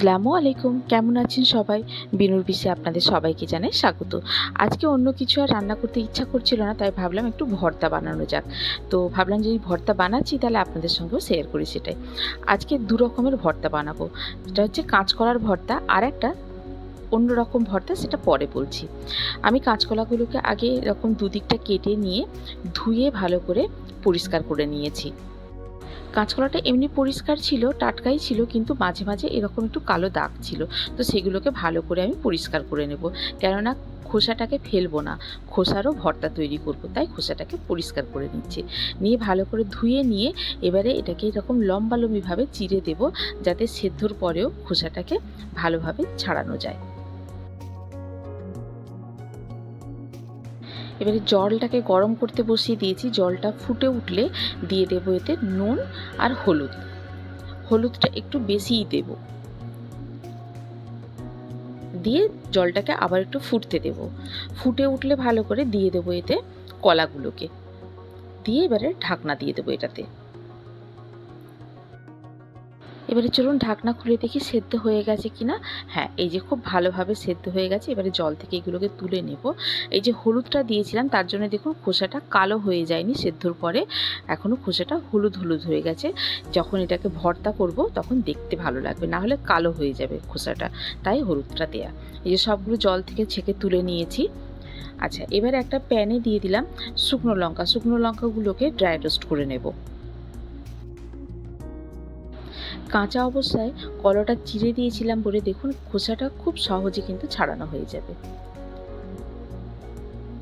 আসসালামু আলাইকুম। কেমন আছেন সবাই? বিনুর বিষে আপনাদের সবাইকে জানাই স্বাগত। আজকে অন্য কিছু আর রান্না করতে ইচ্ছা করছিল না, তাই ভাবলাম একটু ভর্তা বানানো যাক। তো ভাবলাম যে এই ভর্তা বানাচ্ছি, তাহলে আপনাদের সঙ্গেও শেয়ার করি সেটাই। আজকে দু রকমের ভর্তা বানাবো। এটা হচ্ছে কাঁচকলার ভর্তা আর একটা অন্য রকম ভর্তা, সেটা পরে বলছি। আমি কাঁচকলাগুলোকে আগে এরকম দুদিকটা কেটে নিয়ে ধুয়ে ভালো করে পরিষ্কার করে নিয়েছি। কাঁচকলাটা এমনি পরিষ্কার ছিল, টাটকাই ছিল, কিন্তু মাঝে মাঝে এরকম একটু কালো দাগ ছিল। তো সেগুলোকে ভালো করে আমি পরিষ্কার করে নেব। কেননা খোসাটাকে ফেলব না, খোসারও ভর্তা তৈরি করব, তাই খোসাটাকে পরিষ্কার করে নিচ্ছি। নিয়ে ভালো করে ধুয়ে নিয়ে এবারে এটাকে এরকম লম্বা লম্বিভাবে চিড়ে দেব, যাতে সেদ্ধর পরেও খোসাটাকে ভালোভাবে ছাড়ানো যায়। এবারে জলটাকে গরম করতে বসিয়ে দিয়েছি। জলটা ফুটে উঠলে দিয়ে দেবো এতে নুন আর হলুদ। হলুদটা একটু বেশিই দেব। দিয়ে জলটাকে আবার একটু ফুটতে দেব। ফুটে উঠলে ভালো করে দিয়ে দেবো এতে কলাগুলোকে। দিয়ে এবারে ঢাকনা দিয়ে দেবো এটাতে। এবারে চলুন ঢাকনা খুলে দেখি সেদ্ধ হয়ে গেছে কিনা। হ্যাঁ এই যে খুব ভালোভাবে সেদ্ধ হয়ে গেছে, এবারে জল থেকে এগুলোকে তুলে নেব। এই যে হলুদটা দিয়েছিলাম, তার জন্য দেখুন খোসাটা কালো হয়ে যায়নি সেদ্ধর পরে। এখনও খোসাটা হলুদ হলুদ হয়ে গেছে। যখন এটাকে ভর্তা করব, তখন দেখতে ভালো লাগবে, না হলে কালো হয়ে যাবে খোসাটা। তাই হলুদটা দেয়া। এই যে সবগুলো জল থেকে ছেঁকে তুলে নিয়েছি। আচ্ছা এবার একটা প্যানে দিয়ে দিলাম শুকনো লঙ্কা। শুকনো লঙ্কাগুলোকে ড্রাই রোস্ট করে নেব। কাঁচা অবস্থায় কলাটা চিড়ে দিয়েছিলাম বলে দেখুন খোসাটা খুব সহজে কিন্তু ছাড়ানো হয়ে যাবে।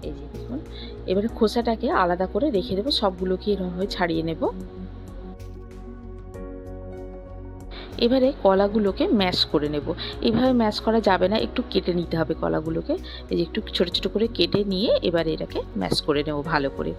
এই যে দেখুন, এবারে খোসাটাকে আলাদা করে রেখে দেবো, সবগুলোকে এরকমভাবে ছাড়িয়ে নেব। এবারে কলাগুলোকে ম্যাশ করে নেব। এভাবে ম্যাশ করা যাবে না, একটু কেটে নিতে হবে কলাগুলোকে। এই যে একটু ছোটো ছোটো করে কেটে নিয়ে এবারে এটাকে ম্যাশ করে নেব ভালো করে।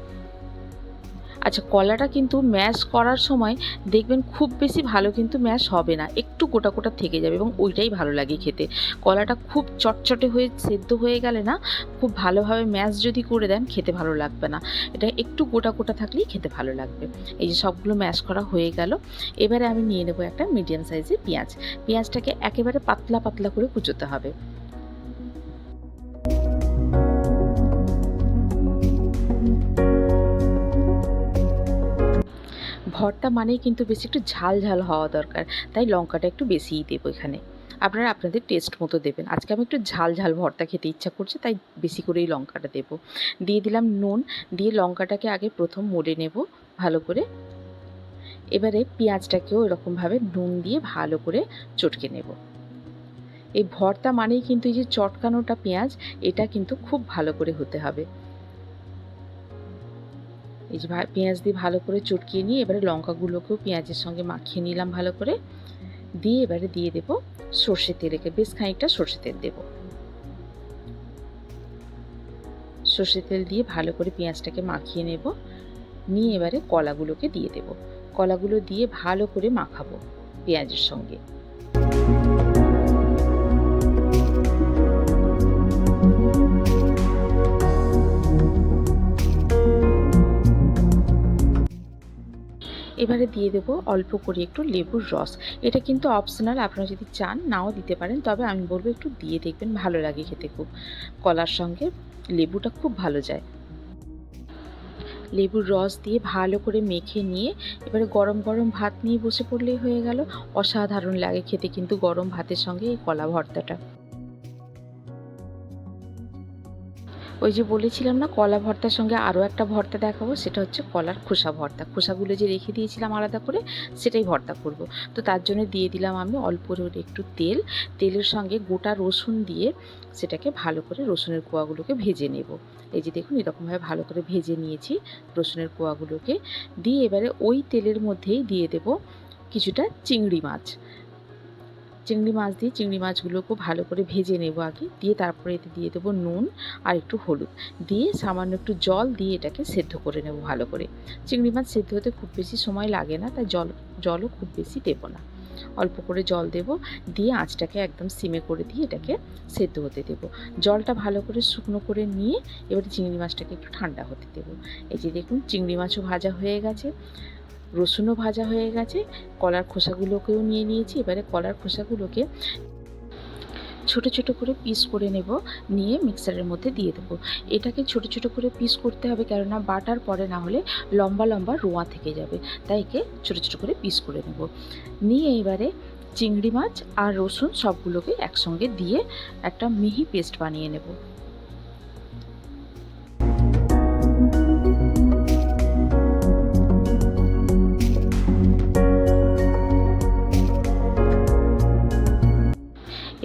আচ্ছা কলাটা কিন্তু ম্যাশ করার সময় দেখবেন খুব বেশি ভালো কিন্তু ম্যাশ হবে না, একটু গোটা গোটা থেকে যাবে এবং ওইটাই ভালো লাগে খেতে। কলাটা খুব চটচটে হয়ে সেদ্ধ হয়ে গেলে না, খুব ভালোভাবে ম্যাশ যদি করে দেন খেতে ভালো লাগবে না। এটা একটু গোটা গোটা থাকলেই খেতে ভালো লাগবে। এই যে সবগুলো ম্যাশ করা হয়ে গেল, এবারে আমি নিয়ে নেব একটা মিডিয়াম সাইজের পেঁয়াজ। পেঁয়াজটাকে একেবারে পাতলা পাতলা করে কুচোতে হবে। ভর্তা মানেই কিন্তু বেশি একটু ঝাল ঝাল হওয়া দরকার। তাই লঙ্কাটা একটু বেশিই দেবো এখানে। আপনারা আপনাদের টেস্ট মতো দেবেন। আজকে আমি একটু ঝাল ঝাল ভর্তা খেতে ইচ্ছা করছে, তাই বেশি করেই লঙ্কাটা দেবো। দিয়ে দিলাম নুন, দিয়ে লঙ্কাটাকে আগে প্রথম মোড়ে নেব ভালো করে। এবারে পেঁয়াজটাকেও এরকমভাবে নুন দিয়ে ভালো করে চটকে নেব। এই ভর্তা মানেই কিন্তু এই যে চটকানোটা পেঁয়াজ, এটা কিন্তু খুব ভালো করে হতে হবে। এই যে পেঁয়াজ দিয়ে ভালো করে চটকিয়ে নিয়ে এবারে লঙ্কাগুলোকেও পেঁয়াজের সঙ্গে মাখিয়ে নিলাম ভালো করে। দিয়ে এবারে দিয়ে দেব সর্ষে তেলেকে বেশ খানিকটা সর্ষে তেল দেব। সর্ষে তেল দিয়ে ভালো করে পেঁয়াজটাকে মাখিয়ে নেব। নিয়ে এবারে কলাগুলোকে দিয়ে দেব। কলাগুলো দিয়ে ভালো করে মাখাবো পেঁয়াজের সঙ্গে। এবারে দিয়ে দেবো অল্প করে একটু লেবুর রস। এটা কিন্তু অপশনাল আপনারা যদি চান নাও দিতে পারেন, তবে আমি বলব একটু দিয়ে দেখবেন ভালো লাগে খেতে খুব। কলার সঙ্গে লেবুটা খুব ভালো যায়। লেবুর রস দিয়ে ভালো করে মেখে নিয়ে এবারে গরম গরম ভাত নিয়ে বসে পড়লেই হয়ে গেল। অসাধারণ লাগে খেতে কিন্তু গরম ভাতের সঙ্গে এই কলা ভর্তাটা। ওই যে বলেছিলাম না, কলা ভর্তার সঙ্গে আরও একটা ভর্তা দেখাবো, সেটা হচ্ছে কলার খোসা ভর্তা। খোসাগুলো যে রেখে দিয়েছিলাম আলাদা করে, সেটাই ভর্তা করব। তো তার জন্য দিয়ে দিলাম আমি অল্প একটু তেল। তেলের সঙ্গে গোটা রসুন দিয়ে সেটাকে ভালো করে রসুনের কোয়াগুলোকে ভেজে নেব। এই যে দেখুন, এরকমভাবে ভালো করে ভেজে নিয়েছি রসুনের কোয়াগুলোকে। দিয়ে এবারে ওই তেলের মধ্যেই দিয়ে দেব কিছুটা চিংড়ি মাছ। চিংড়ি মাছ দিয়ে চিংড়ি মাছগুলোকেও ভালো করে ভেজে নেব আগে। দিয়ে তারপরে এতে দিয়ে দেবো নুন আর একটু হলুদ। দিয়ে সামান্য একটু জল দিয়ে এটাকে সেদ্ধ করে নেব ভালো করে। চিংড়ি মাছ সেদ্ধ হতে খুব বেশি সময় লাগে না, তাই জল, জলও খুব বেশি দেবো না। অল্প করে জল দেব। দিয়ে আঁচটাকে একদম সিমে করে দিয়ে এটাকে সেদ্ধ হতে দেব। জলটা ভালো করে শুকনো করে নিয়ে এবারে চিংড়ি মাছটাকে একটু ঠান্ডা হতে দেব। এই যে দেখুন, চিংড়ি মাছও ভাজা হয়ে গেছে। রসুনও ভাজা হয়ে গেছে, কলার খোসাগুলোকেও নিয়ে নিয়েছি, এবারে কলার খোসাগুলোকে ছোট ছোট করে পিস করে নেব, নিয়ে মিক্সারের মধ্যে দিয়ে দেবো। এটাকে ছোট ছোট করে পিস করতে হবে, কেননা বাটার পরে না হলে লম্বা লম্বা রোঁয়া থেকে যাবে, তাই একে ছোট ছোট করে পিস করে নেব। নিয়ে এবারে চিংড়ি মাছ আর রসুন সবগুলোকে একসঙ্গে দিয়ে একটা মিহি পেস্ট বানিয়ে নেব।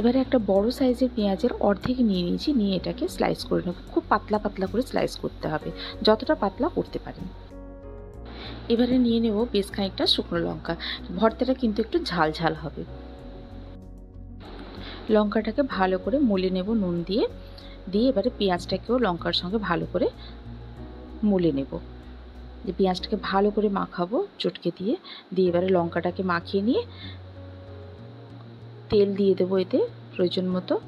এবারে একটা বড় সাইজের পেঁয়াজের অর্ধেক নিয়ে নিয়েছি, নিয়ে এটাকে স্লাইস করে নেব। খুব পাতলা পাতলা করে স্লাইস করতে হবে, যতটা পাতলা করতে পারেন এবারে নিয়ে নেব বেশ খানিকটা শুকনো লঙ্কা। ভর্তাটা কিন্তু একটু ঝাল ঝাল হবে। লঙ্কাটাকে ভালো করে মুলে নেব নুন দিয়ে দিয়ে এবারে পেঁয়াজটাকেও লঙ্কার সঙ্গে ভালো করে মুলে নেব। যে পেঁয়াজটাকে ভালো করে মাখাবো চটকে দিয়ে দিয়ে এবারে লঙ্কাটাকে মাখিয়ে নিয়ে তেল দিয়ে দেবো এতে, প্রয়োজন মতো।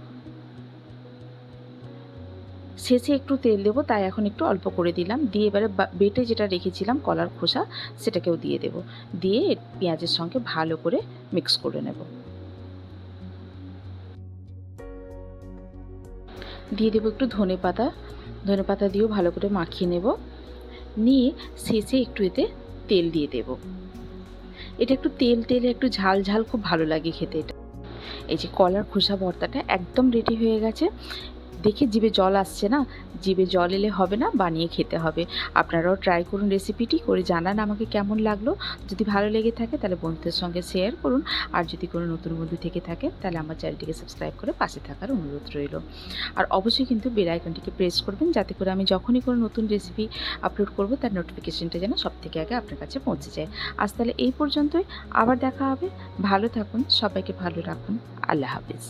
শেষে একটু তেল দেবো, তাই এখন একটু অল্প করে দিলাম। দিয়ে এবারে বেটে যেটা রেখেছিলাম, কলার খোসা, সেটাকেও দিয়ে দেবো। দিয়ে পেঁয়াজের সঙ্গে ভালো করে মিক্স করে নেব। দিয়ে দেবো একটু ধনে পাতা। ধনে পাতা দিয়েও ভালো করে মাখিয়ে নেব। নিয়ে শেষে একটু এতে তেল দিয়ে দেব। এটা একটু তেল, তেলে একটু ঝাল ঝাল খুব ভালো লাগে খেতে। এটা এই যে কলার খোসা ভর্তাটা একদম রেডি হয়ে গেছে। দেখে জিভে জল আসছে না। জিভে জল এলে হবে না, বানিয়ে খেতে হবে। আপনারাও ট্রাই করুন রেসিপিটি করে জানান আমাকে কেমন লাগল। যদি ভালো লেগে থাকে তাহলে বন্ধুদের সঙ্গে শেয়ার করুন। আর যদি কোনো নতুন বন্ধু থেকে থাকে তাহলে আমার চ্যানেলটিকে সাবস্ক্রাইব করে পাশে থাকার অনুরোধ রইল। আর অবশ্যই কিন্তু বেল আইকনটিকে প্রেস করবেন, যাতে করে আমি যখনই কোনো নতুন রেসিপি আপলোড করব, তার নোটিফিকেশনটা যেন সব থেকে আগে আপনার কাছে পৌঁছে যায়। আজ তাহলে এই পর্যন্তই। আবার দেখা হবে। ভালো থাকুন। সবাইকে ভালো রাখুন। আল্লাহ হাফিজ।